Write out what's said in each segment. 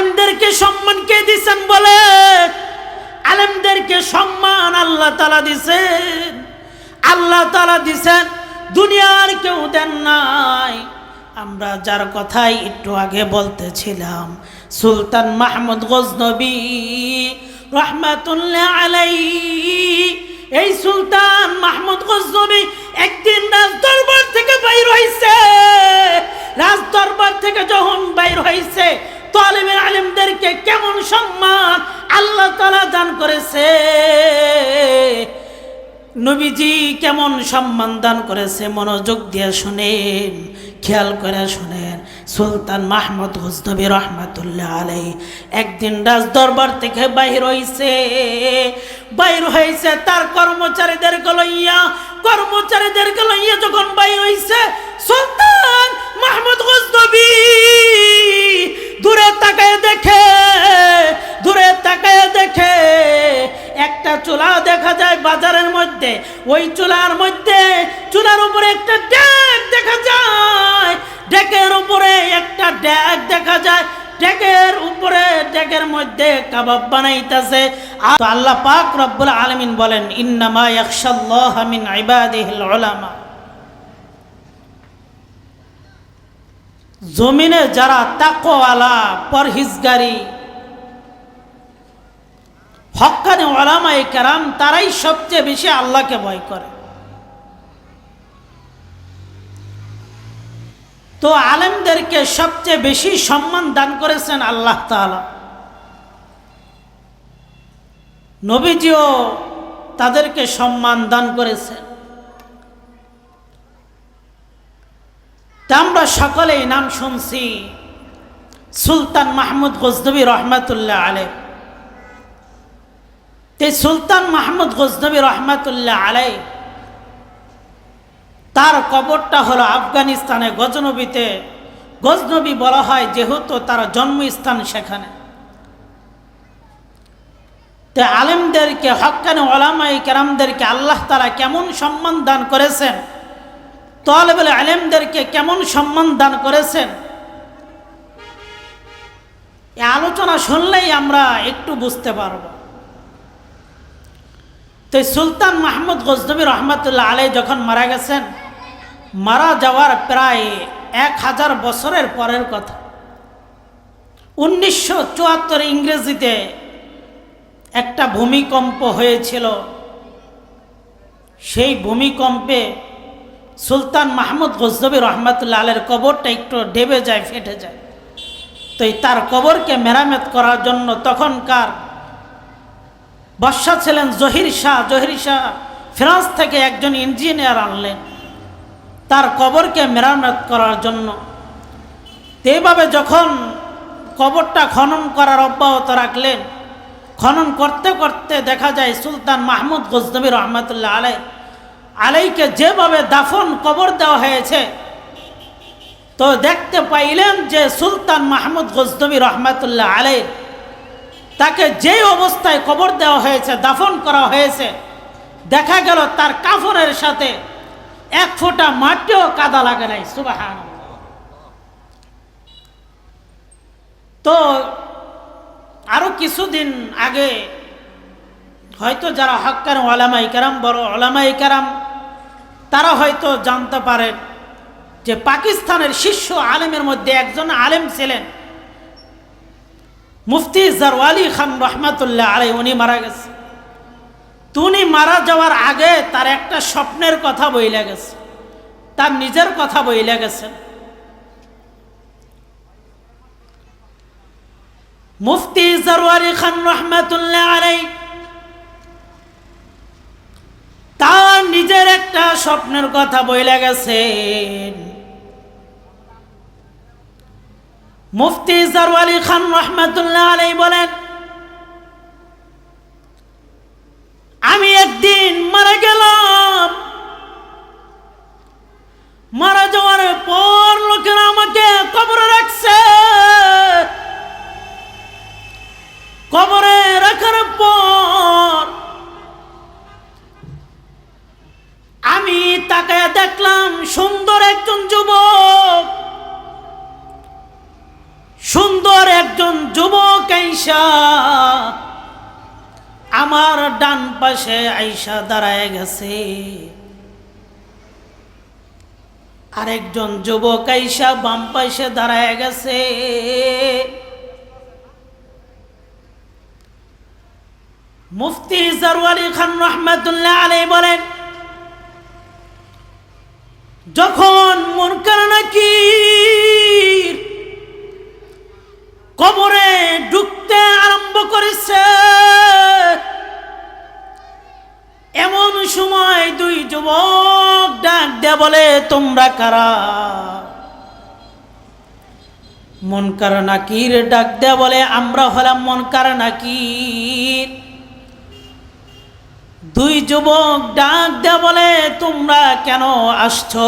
আলেমদেরকে সম্মান কে দিছেন বলে? আলেমদেরকে সম্মান আল্লাহ তালা দিছেন। আল্লাহ তালা দিছেন, দুনিয়ার কেউ দেন নাই। আমরা যার কথাই একটু আগে বলতেছিলাম, সুলতান মাহমুদ গজনবী রহমাতুল্লাহ আলাই এই সুলতান মাহমুদ গজনবী একদিন রাজ দরবার থেকে বাইর হইছে। রাজ দরবার থেকে যখন বাইর হইছে তালিবের আলিমদেরকে কেমন সম্মান আল্লাহ তালা দান করেছে? নবীজি কেমন সম্মান দান করেছে? মনোযোগ দিয়ে শুনেন, খেয়াল করে শুনেন। সুলতান মাহমুদ হুজনবী রহমাতুল্লাহ আলাই একদিন রাজ দরবার থেকে বাহির হইছে। বাইর হয়েছে তার কর্মচারীদেরকে লইয়া কর্মচারীদেরকে লইয়া যখন বাইর হইছে, সুলতান মাহমুদ হুজনবী দূরে তাকায় দেখে, দূরে তাকায় দেখে, একটা চুলা দেখা যায় বাজারের মধ্যে। ওই চুলার মধ্যে, চুলার উপরে একটা ড্যাক দেখা যায়। ডেকের উপরে একটা ড্যাক দেখা যায়। ডেকের উপরে, ডেকের মধ্যে কাবাব বানাইতেছে। আর আল্লাহ পাক রব্বুল আলমিন বলেন, ইন্নামা ইয়াখশাল্লাহ মিন ইবাদিহিল উলামা। জমিনে যারা তাকওয়ালা, পরহিজগারি, হক্কানি ওলামাই কেরাম, তারাই সবচেয়ে বেশি আল্লাহকে ভয় করে। তো আলেমদেরকে সবচেয়ে বেশি সম্মান দান করেছেন আল্লাহ তাআলা। নবীজিও তাদেরকে সম্মান দান করেছেন। তা আমরা সকলেই নাম শুনছি সুলতান মাহমুদ গজনবী রহমাতুল্লাহ আলে তে সুলতান মাহমুদ গজনবী রহমাতুল্লাহ আলাই তার কবরটা হলো আফগানিস্তানে গজনবীতে। গজনবী বলা হয় যেহেতু তার জন্মস্থান সেখানে। তে আলেমদেরকে, হকানে ওলামাই কেরামদেরকে আল্লাহ তারা কেমন সম্মান দান করেছেন? তলেবলে আলেমদেরকে কেমন সম্মান দান করেছেন? এ আলোচনা শুনলেই আমরা একটু বুঝতে পারব। তো সুলতান মাহমুদ গজনবী রহমতুল্লাহ আলাই যখন মারা গেছেন, মারা যাওয়ার প্রায় এক হাজার বছরের পরের কথা। উনিশশো চুয়াত্তর ইংরেজিতে একটা ভূমিকম্প হয়েছিল। সেই ভূমিকম্পে সুলতান মাহমুদ গজনবী রহমতুল্লাহ আলের কবরটা একটু ডেবে যায়, ফেটে যায়। তো তার কবরকে মেরামত করার জন্য তখনকার বর্ষা ছিলেন জহির শাহ জহির শাহ ফ্রান্স থেকে একজন ইঞ্জিনিয়ার আনলেন। তার কবরকে মেরামত করার জন্য। এইভাবে যখন কবরটা খনন করার অব্যাহত রাখলেন, খনন করতে করতে দেখা যায় সুলতান মাহমুদ গজনবী রহমতুল্লাহ আলাই আলাইকে যেভাবে দাফন কবর দেওয়া হয়েছে, তো দেখতে পাইলেন যে সুলতান মাহমুদ গজনবী রহমতুল্লাহ আলাই তাকে যে অবস্থায় কবর দেওয়া হয়েছে, দাফন করা হয়েছে, দেখা গেল তার কাফনের সাথে এক ফোঁটা মাটিও কাদা লাগে নাই সুবাহান তো আরও কিছুদিন আগে হয়তো যারা হক্কার ওলামাই কারাম, বড় ওলামাই কারাম তারা হয়তো জানতে পারেন যে পাকিস্তানের শীর্ষ আলেমের মধ্যে একজন আলেম ছিলেন। মুফতি জারওয়ালি খান রহমাতুল্লাহ আলাই উনি মারা গেছে। উনি মারা যাওয়ার আগে তার একটা স্বপ্নের কথা বইলে গেছে। তার নিজের কথা বইলে গেছেন মুফতি জারওয়ালি খান রহমাতুল্লাহ আলাই তার নিজের স্বপ্নের কথা বইলে গেছেন মুফতি জারওয়ালি খান রহমাতুল্লাহ আলাই বলেন, আমি একদিন মারা গেলাম। মারা যাওয়ার পর লোকেরা আমাকে কবরে রাখছে। কবরে রাখার পর আমি তাকায় দেখলাম সুন্দর একজন যুবক। সুন্দর একজন একজন যুবক আইসা আমার ডান পাশে আইসা দাঁড়ায় গেছে। আরেকজন যুবক আইসা বাম পাশে দাঁড়ায় গেছে। মুফতি জারওয়ালি খান রহমাতুল্লাহ আলী বলেন যখন মুনকার নাকির কবরে ঢুকতে আরম্ভ করেছে, এমন সময় দুই যুবক ডাক দে বলে, তোমরা কারা? মনকার নাকির ডাক দে বলে, আমরা হলাম মনকার নাকির। দুই যুবক ডাক দে বলে, তোমরা কেন আসছো?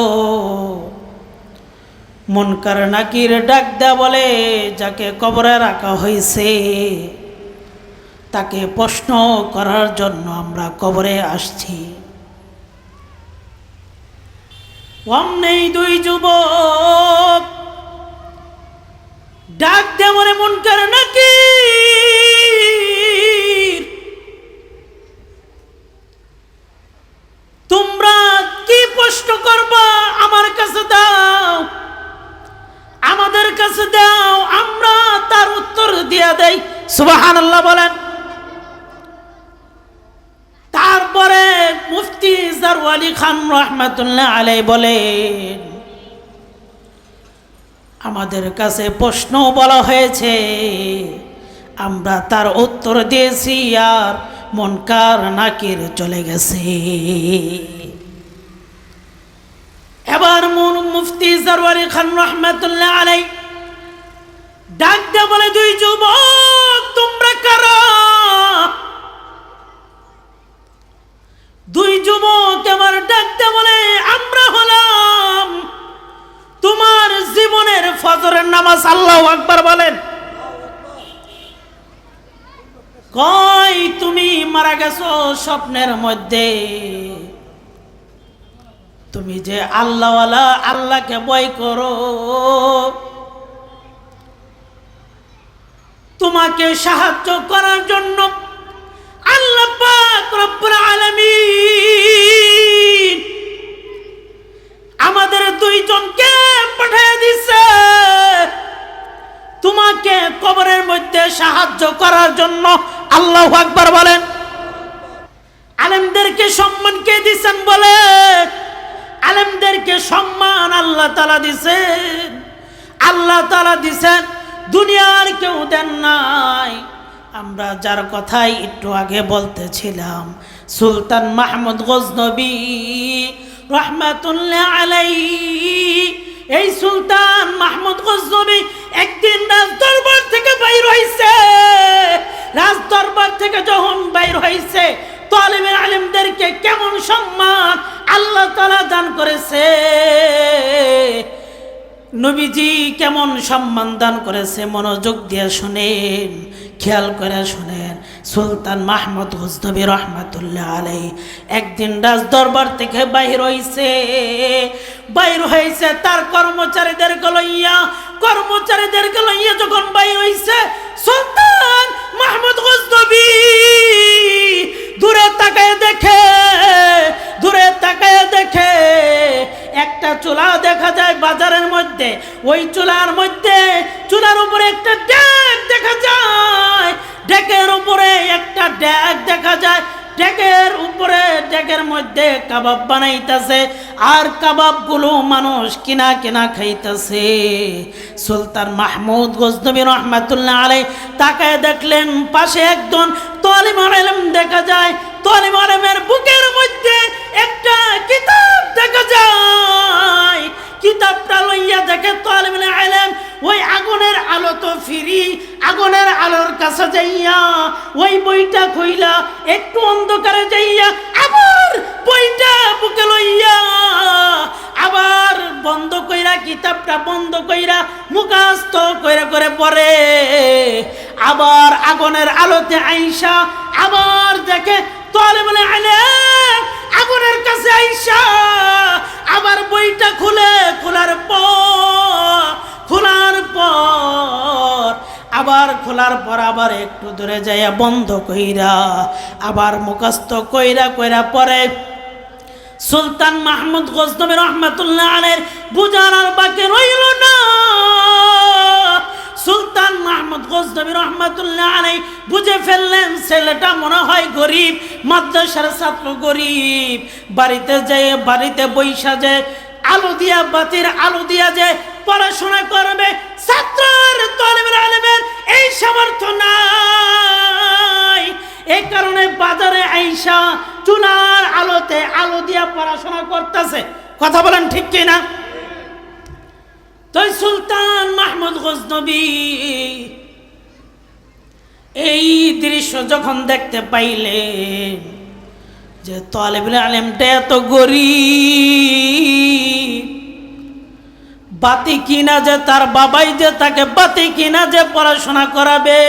মনকার নাকির ডাক দে বলে, যাকে কবরে রাখা হয়েছে তাকে প্রশ্ন করার জন্য আমরা কবরে আসছি। অমনেই দুই যুবক ডাক দে বলে, মনকার নাকির তোমরা কি প্রশ্ন করবা? আমার কাছে দাও। আমাদের কাছে দাও। আমরা তার উত্তর দিয়া দেই। সুবাহান আল্লাহ বলেন। তারপরে মুফতি জারওয়ালি খান রহমাতুল্লাহ আলাই বলেন, আমাদের কাছে প্রশ্ন বলা হয়েছে। আমরা তার উত্তর দিয়েছি আর মনকার নাকির চলে গেছে। এবার মন মুফতি জারওয়ারি খান রহমাতুল্লাহ আলাই বলে, দুই যুবক, তোমরা কারা? দুই যুবক এবার ডাক দে বলে, আমরা হলাম তোমার জীবনের ফজরের নামাজ, আল্লাহ আকবার বলেন। কই তুমি মারা গেছো স্বপ্নের মধ্যে? তুমি যে আল্লাহওয়ালা, আল্লাহকে বয় করো। তোমাকে সাহায্য করার জন্য আল্লাহ আমাদের দুইজনকে পাঠিয়ে দিছে। তোমাকে কবরের মধ্যে সাহায্য করার জন্য আল্লাহ আকবার বলেন। আলেমদেরকে সম্মান কে দিছেন বলে? আলেমদেরকে সম্মান আল্লাহ তালা দিছেন। আল্লাহ তালা দিছেন, দুনিয়ার কেউ দেন নাই। আমরা যার কথাই একটু আগে বলতেছিলাম, সুলতান মাহমুদ গজনবী রহমাতুল্লাহ আলাই এই সুলতান মাহমুদ গজনবী একদিন রাজ দরবার থেকে বাইর হয়েছে রাজ দরবার থেকে যখন বাইর হয়েছে তালিবের আলিমদেরকে কেমন সম্মান আল্লাহ তালা দান করেছে। নবীজি কেমন সম্মান দান করেছে, মনোযোগ দিয়ে শুনেন, খেয়াল করে শুনেন। সুলতান মাহমুদ হুজনবী রহমাতুল্লাহ আলাই একদিন রাজ দরবার থেকে বাহির হইছে। বাইর হয়েছে, তার কর্মচারীদের লইয়া কর্মচারীদের লইয়া যখন বাইর হইছে, সুলতান মাহমুদ হুজনবী দূরে তাকায় দেখে, দূরে তাকায় দেখে, একটা চুলা দেখা যায় বাজারের মধ্যে, ওই চুলার মধ্যে, চুলার উপরে একটা ড্যাগ দেখা যায়, ডেকের উপরে একটা ড্যাগ দেখা যায়, ডেকের উপরে ডেকের মধ্যে কাবাব বানাইতেছে। আর কাবাবগুলো মানুষ কিনা কিনা খাইতেছে। সুলতান মাহমুদ গজনবী রহমাতুল্লাহ আলাই তাকায় দেখলেন, পাশে একজন তলিম আলম দেখা যায়। তলিম আলমের বুকের মধ্যে একটা কিতাব দেখা যায়। কিতাবটা লইয়া দেখে তলিম আলম ওই আগুনের আলো তো ফিরি, আগুনের আলোর কাছে যাইয়া ওই বইটা খুইলা একটু অন্ধকারে যাইয়া বইটা বুকে লইয়া আবার বন্ধ কইরা, কিতাবটা বন্ধ কইরা মুখাস্ত করে করে পড়ে। আবার আগুনের আলোতে আইসা আবার দেখে, তলে বলে আলে আগুনের কাছে আইসা। আবার বইটা খুলে, খোলার পর খোলার পর আবার খোলার পর আবার একটু দূরে যাইয়া বন্ধ কইরা, আবার মুখস্থ কইরা কইরা পরে সুলতান মাহমুদ গোস্তমী রহমাতুল্লাহ আলের বুঝার আর বাকি রইল না। সুলতান মাহমুদ গোস্তমী রহমাতুল্লাহ আলাই বুঝে ফেললেন, ছেলেটা মনে হয় গরিব, মাদ্রাসার ছাত্র গরিব। বাড়িতে যেয়ে বাড়িতে বৈশা যে, আলু দিয়া বাতির আলু দিয়া যে পড়াশোনা করবে, ছাত্রের তলিবের আলেমের এই সামর্থ্য নাই। এই কারণে বাজারে আইসা চুলার আলোতে আলো দিয়া পড়াশোনা করতেছে। কথা বলেন ঠিক কিনা? তই সুলতান মাহমুদ গজনবী, এই দৃশ্য যখন দেখতে পাইলেন যে তলেবুল আলেমটা এত গরিব। বাতি কিনা যে তার বাবাই যে তাকে বাতি কিনা যে পড়াশোনা করাবে?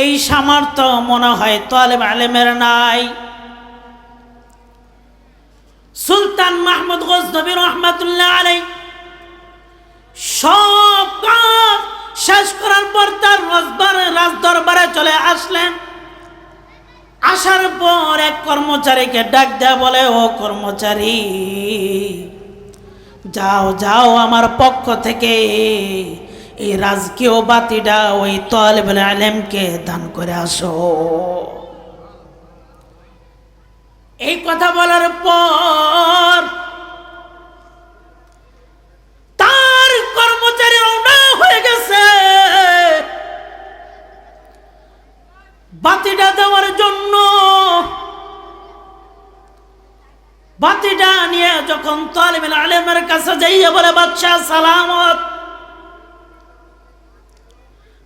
এই সামর্থ্য মনে হয় তোয়ালেব আলেমের নাই। সুলতান মাহমুদ গজনবী রহমাতুল্লাহ আলাই সব কাজ শেষ করার পর তার রাজবারে রাজ দরবারে চলে আসলেন। আসার পর এক কর্মচারীকে ডাক দেয়া বলে, ও কর্মচারী যাও যাও আমার পক্ষ থেকে। এই রাজকীয় বাতিটা ওই তলেবুল আলেমকে দান করে আসো। এই কথা বলার পর যখন তালিবেল আলেমের কাছে যাইয়া বলে, বাদশাহ সালামত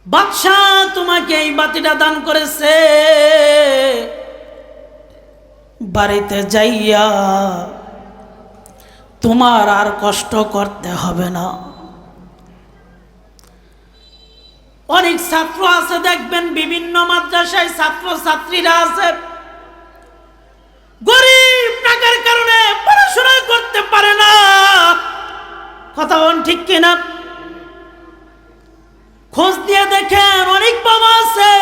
বাদশাহ তোমাকে এই বাতিটা দান করেছে। বাড়িতে যাইয়া তোমার আর কষ্ট করতে হবে না। অনেক ছাত্র আছে, দেখবেন বিভিন্ন মাদ্রাসায় ছাত্র ছাত্রীরা আছে। গরিব টাকার কারণে করতে পারে না। কথা ঠিক কিনা? খোঁজ দিয়ে দেখেন অনেক বাবা আছে।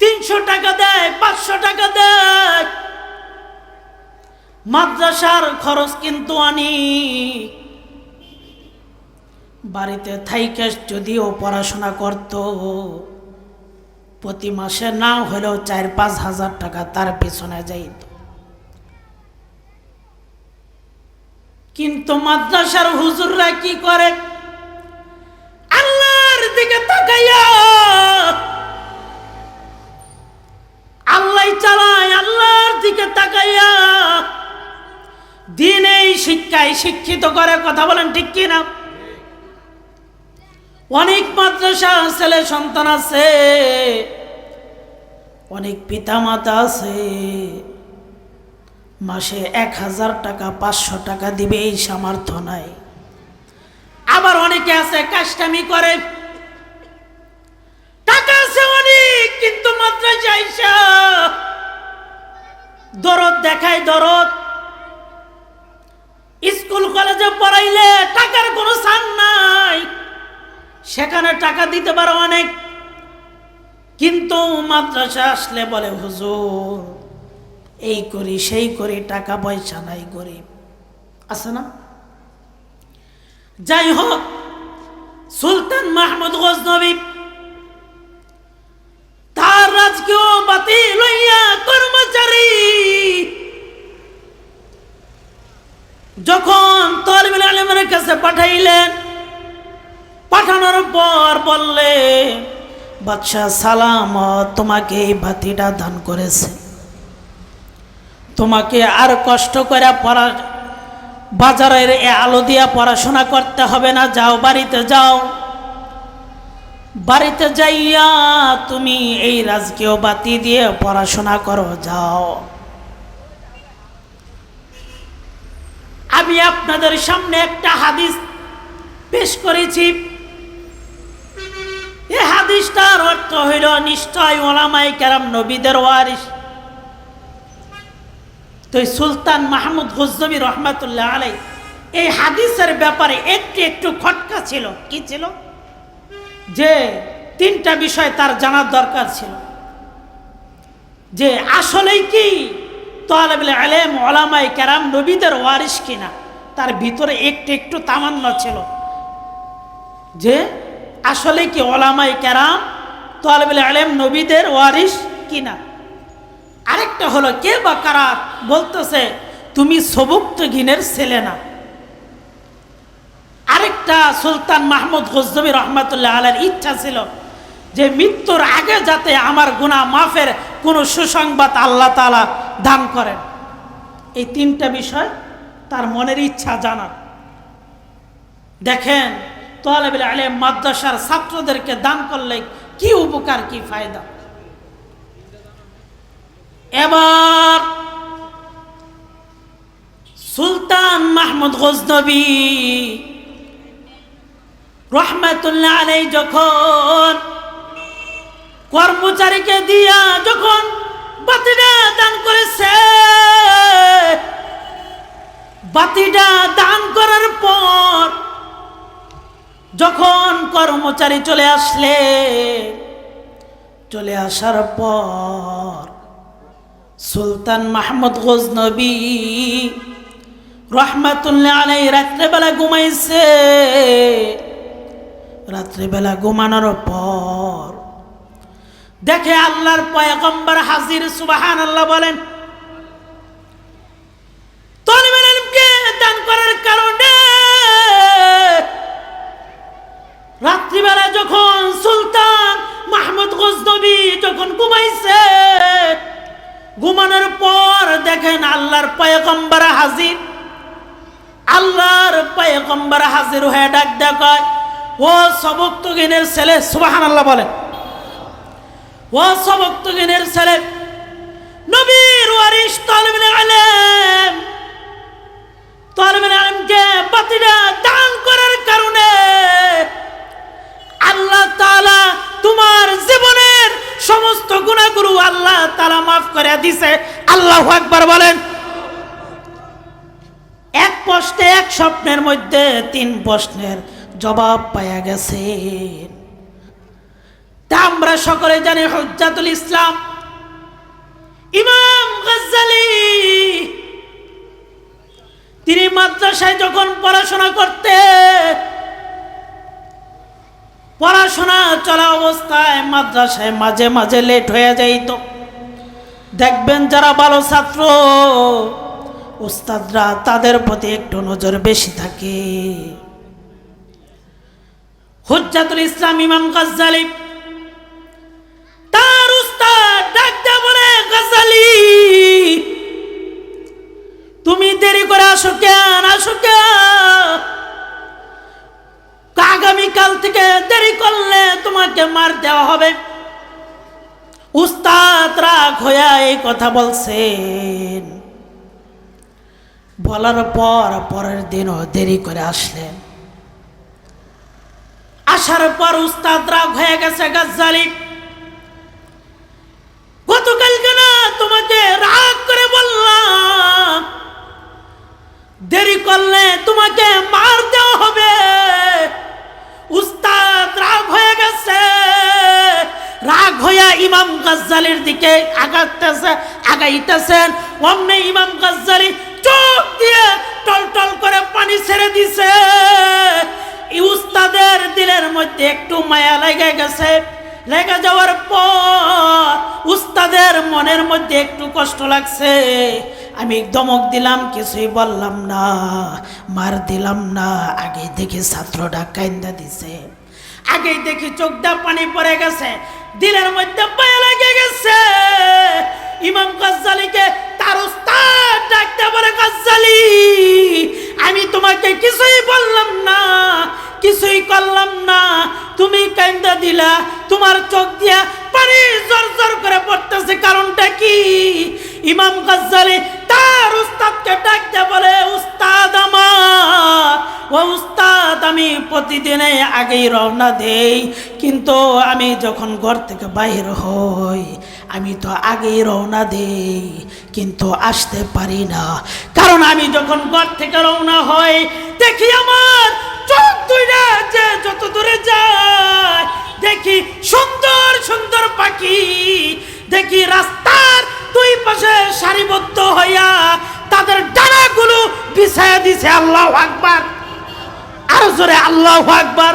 তিনশো টাকা দেয়, পাঁচশো টাকা দেয়। মাদ্রাসার খরচ কিন্তু অনেক। বাড়িতে থাইকে যদিও পড়াশোনা করত, প্রতি মাসে না হলেও চার পাঁচ হাজার টাকা তার পেছনে যাইত। কিন্তু মাদ্রাসার হুজুররা কি করে? আল্লাহর দিকে তাকাইয়া আল্লাহ চালায়, আল্লাহর দিকে তাকাইয়া দিন এই শিক্ষায় শিক্ষিত করে, কথা বলেন ঠিক কিনা? অনেক মাদ্রাসা ছেলে সন্তান আছে, অনেক পিতা মাতা আছে। মাসে এক হাজার টাকা, পাঁচশো টাকা দিবে এই সামর্থ্য নাই। আবার অনেকে আছে কাস্টামি করে। টাকা আছে অনেক, কিন্তু মাদ্রাসা আইসা দরদ দেখায় দরদ। স্কুল, কলেজে পড়াইলে টাকার কোনো সান নাই। সেখানে টাকা দিতে পারো অনেক, কিন্তু মাদ্রাসা আসলে বলে, হুজুর এই করি, সেই করি, টাকা পয়সা নাই গরিব। আছে না? যাই হোক, সুলতান মাহমুদ গজনবী তার রাজকীয় বাতি লইয়া কর্মচারী। যখন তলবিল আলমের কাছে পাঠাইলেন, পাঠানোর পর বললে বাদশাহ সালাম, তোমাকে এই বাতিটা দান করেছে। তোমাকে আর কষ্ট করে পড়া, বাজারের এ আলো দিয়া পড়াশোনা করতে হবে না, যাও বাড়িতে যাও। বাড়িতে যাইয়া তুমি এই রাজকীয় বাতি দিয়ে পড়াশোনা করো, যাও। আমি আপনাদের সামনে একটা হাদিস পেশ করেছি। এই হাদিসটার অর্থ হইল, নিশ্চয় ওলামাই কেরাম নবীদের ওয়ারিস তো এই সুলতান মাহমুদ গজনবী রহমাতুল্লাহ আলাই এই হাদিসের ব্যাপারে একটু একটু খটকা ছিল। কি ছিল? যে তিনটা বিষয় তার জানার দরকার ছিল। যে আসলেই কি তোয়ালেবলে আলেম ওলামাই কেরাম, নবীদের ওয়ারিস কিনা, তার ভিতরে একটু একটু তামান্য ছিল। যে আসলে কি ওলামাই কেরাম তোয়ালেবলে আলেম, নবীদের ওয়ারিস কিনা? আরেকটা হলো, কে বা কারা বলতেছে, তুমি সবুক্ত গিনের ছেলে না? আরেকটা সুলতান মাহমুদ গজনবী রহমতুল্লাহ আলের ইচ্ছা ছিল যে মৃত্যুর আগে যাতে আমার গুণা মাফের কোনো সুসংবাদ আল্লাহ তালা দান করেন। এই তিনটা বিষয় তার মনের ইচ্ছা জানার দেখেন, তোয়ালেবিল আলে মাদ্রাসার ছাত্রদেরকে দান করলে কি উপকার, কি ফায়দা? এবার সুলতান মাহমুদ গজনবী রহমাতুল্লাহ আলাই যখন কর্মচারীকে দিয়া যখন বাতিটা দান করেছে, বাতিটা দান করার পর যখন কর্মচারী চলে আসলে, চলে আসার পর সুলতান মাহমুদ গজনবী রহমাতুল্লাহ রাত্রেবেলা ঘুমাইছে। রাত্রিবেলা ঘুমানোর পর দেখে আল্লাহর পয়গম্বর হাজির সুবাহান আল্লাহ বলেন দান রাত্রিবেলা যখন সুলতান মাহমুদ গজনবী যখন ঘুমাইছে ঘুমানোর পর দেখেন আল্লাহর পয়গম্বর হাজির। আল্লাহর পয়গম্বর হাজির হয়ে ডাক দেখায় ও সবক্তগিনের ছেলে সুবাহান আল্লাহ বলে ও সবক্তগিনের ছেলে, নবীর ওয়ারিস তালিবিন আলেম। তালিবিন আলেমকে বাতিটা দান করার কারণে আল্লাহ তাআলা তোমার জীবনের সমস্ত গুণাগুরু আল্লাহ তাআলা মাফ করে দিছে। আল্লাহু আকবার বলেন। এক প্রশ্নে, এক স্বপ্নের মধ্যে তিন প্রশ্নের জবাব পাওয়া গেছে তা আমরা সকলে জানি হজ্জাতুল ইসলাম। ইমাম গজ্জালি, তিনি মাদ্রাসায় যখন পড়াশোনা করতে পড়াশোনা চলা অবস্থায় মাদ্রাসায় মাঝে মাঝে লেট হয়ে যাইত। দেখবেন যারা ভালো ছাত্র, উস্তাদরা তাদের প্রতি একটু নজর বেশি থাকে। হুজ্জাতুল ইসলাম ইমাম গাজ্জালি, তার উস্তাদ তুমি দেরি করে আসো কেন? আসো কেন? আগামীকাল থেকে দেরি করলে তোমাকে মার দেওয়া হবে। উস্তাদ রাগ হইয়া এই কথা বলছেন। বলার পর পরের দিনও দেরি করে আসলেন। আসার পর উস্তাদ রাগ হয়ে গেছে গাজ্জালি। গতকালকে না তোমাকে রাগ করে বললাম, দেরি করলে তোমাকে মার দেওয়া হবে। উস্তাদ রাগ হয়ে গেছে। রাগ হইয়া ইমাম গাজ্জালির দিকে আগাতেছে আগাইতেছেন। অমনে ইমাম গাজ্জালি চোখ দিয়ে টল টল করে পানি ছেড়ে দিছে। উস্তাদের দিলের মধ্যে একটু মায়া লেগে গেছে। লেগে যাওয়ার পর উস্তাদের মনের মধ্যে একটু কষ্ট লাগছে। আমি দমক দিলাম, কিছুই বললাম না, মার দিলাম না। আগে দেখি ছাত্রটা কাইন্দা দিছে। আগেই দেখি চোখটা পানি পড়ে গেছে, দিলের মধ্যে পায়ে লেগে গেছে। ইমাম গজ্জালিকে তার উস্তাদ ডাকতে বলে, গজ্জালি, আমি তোমাকে কিছুই বললাম না কিছুই করলাম না। তুমি কান্দা দিলা, তোমার চোখ দিয়া পানি জোর জোর করে পড়তেছে। কারণটা কি? ইমাম গজ্জালি তার উস্তাদকে ডাক দিয়ে বলে, উস্তাদ আমার, ও উস্তাদ, আমি প্রতিদিনে আগেই রওনা দেই। কিন্তু আমি যখন ঘর থেকে বাইর হই, আমি তো আগেই রওনা দেই, কিন্তু আসতে পারি না। কারণ আমি যখন ঘর থেকে রওনা হই, দেখি আমার দুইটা যে যত দূরে যায়, দেখি সুন্দর সুন্দর পাখি, দেখি রাস্তার দুই পাশে সারিবদ্ধ হইয়া তাদের ডানাগুলো বিছায়া দিছে আল্লাহ আকবার। আরও জোরে আল্লাহ আকবার।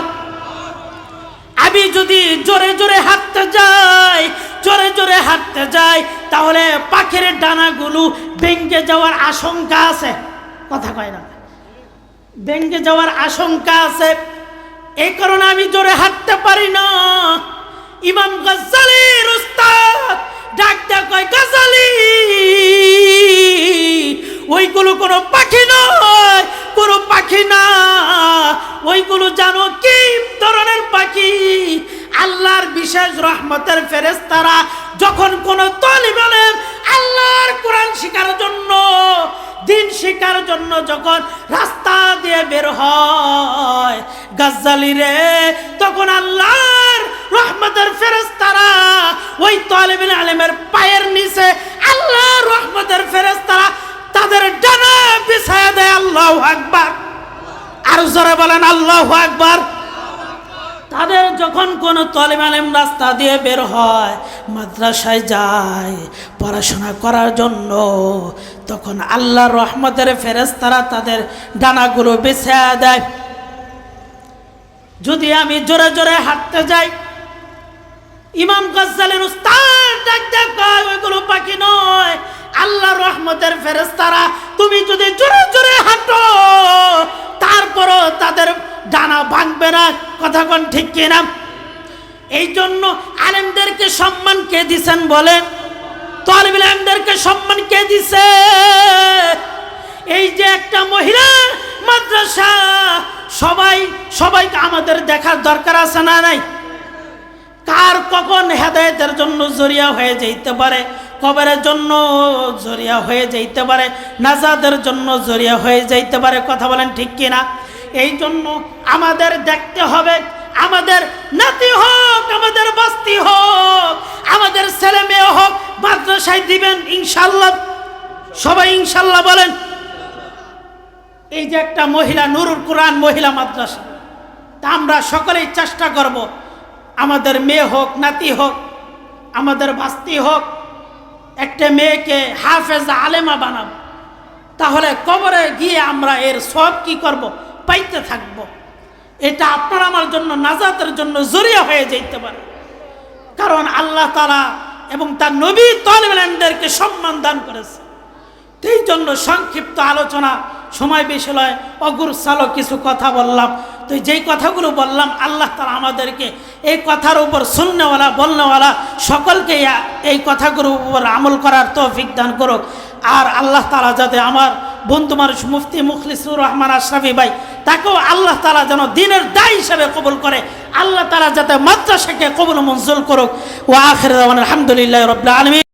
আমি যদি জোরে জোরে হাঁটতে যাই, জোরে জোরে হাঁটতে যাই, তাহলে পাখির ডানাগুলো ভেঙ্গে যাওয়ার আশঙ্কা আছে। কথা কয় না। ভেঙ্গে যাওয়ার আশঙ্কা আছে। এই কারণে আমি জোরে হাঁটতে পারি না। ইমাম গজ্জালির উস্তাদ ডাক কয়, গজ্জালি, ওইগুলো কোনো পাখি নয়, কোনো পাখি না। ওইগুলো জানো কি ধরনের পাখি? আল্লাহর বিশেষ রহমতের ফেরেস্তারা যখন কোন তলিব আলেম আল্লাহর কোরআন শিকার জন্য দিন শিকার জন্য যখন রাস্তা দিয়ে বের হয় গাজ্জালি রে, তখন আল্লাহর রহমতের ফেরেস্তারা ওই তলিবিন আলেমের পায়ের নিচে আল্লাহর রহমতের ফেরেস্তারা তাদের ডানা বিছায়া দেয়, আল্লাহ আকবার। আর জোরে বলেন, আল্লাহ আকবার। তাদের যখন কোনো তলিম আলেম রাস্তা দিয়ে বের হয়, মাদ্রাসায় যায় পড়াশোনা করার জন্য, তখন আল্লাহর রহমতের ফেরেস্তারা তাদের ডানাগুলো বেছে দেয়। যদি আমি জোরে জোরে হাঁটতে যাই, ইমাম গজ্জালের ওইগুলো পাখি নয়, আল্লাহর রহমতের ফেরেস্তারা তুমি যদি জোরে জোরে হাঁটো, তারপরও তাদের ডানা ভাঙবে না কথা কোন ঠিক কিনা? এই জন্য আলেমদেরকে সম্মান কে দিছেন বলেন? তলবিল সম্মান কে দিছে? এই যে একটা মহিলা মাদ্রাসা, সবাই, সবাইকে আমাদের দেখার দরকার আছে না নাই? কার কখন হেদায়তের জন্য জরিয়া হয়ে যাইতে পারে? কবরের জন্য জরিয়া হয়ে যাইতে পারে? নাজাদের জন্য জরিয়া হয়ে যাইতে পারে? কথা বলেন ঠিক কিনা? এই জন্য আমাদের দেখতে হবে, আমাদের নাতি হোক, আমাদের বাস্তি হোক, আমাদের ছেলে মেয়ে হোক, মাদ্রাসায় দিবেন ইনশাল্লাহ। সবাই ইনশাল্লাহ বলেন, এই যে একটা মহিলা, নুরুল কোরআন মহিলা মাদ্রাসা, তা আমরা সকলেই চেষ্টা করব, আমাদের মেয়ে হোক, নাতি হোক, আমাদের বাস্তি হোক, একটা মেয়েকে হাফেজ আলেমা বানাবো। তাহলে কবরে গিয়ে আমরা এর সব কি করব? পাইতে থাকব। এটা আপনার আমার জন্য নাজাতের জন্য জরিয়া হয়ে যেতে পারে। কারণ আল্লাহ তালা এবং তার নবী তলিবানদেরকে সম্মান দান করেছে। এই জন্য সংক্ষিপ্ত আলোচনা, সময় বেশি নয় অগুর সালো কিছু কথা বললাম। তো যেই কথাগুলো বললাম, আল্লাহ তালা আমাদেরকে এই কথার উপর শুননেওয়ালা বলনেওয়ালা সকলকে এই কথাগুলোর উপর আমল করার তৌফিক দান করুক। আর আল্লাহ তালা যাতে আমার বন্ধু মানুষ মুফতি মুখলিসুর রহমান আশরাফি ভাই, তাকেও আল্লাহ তালা যেন দিনের দায় হিসাবে কবুল করে, আল্লাহ তালা যাতে মাদ্রাসাকে কবুল মঞ্জুর করুক। ও আখের আলহামদুলিল্লাহ রবিল্লা আলমী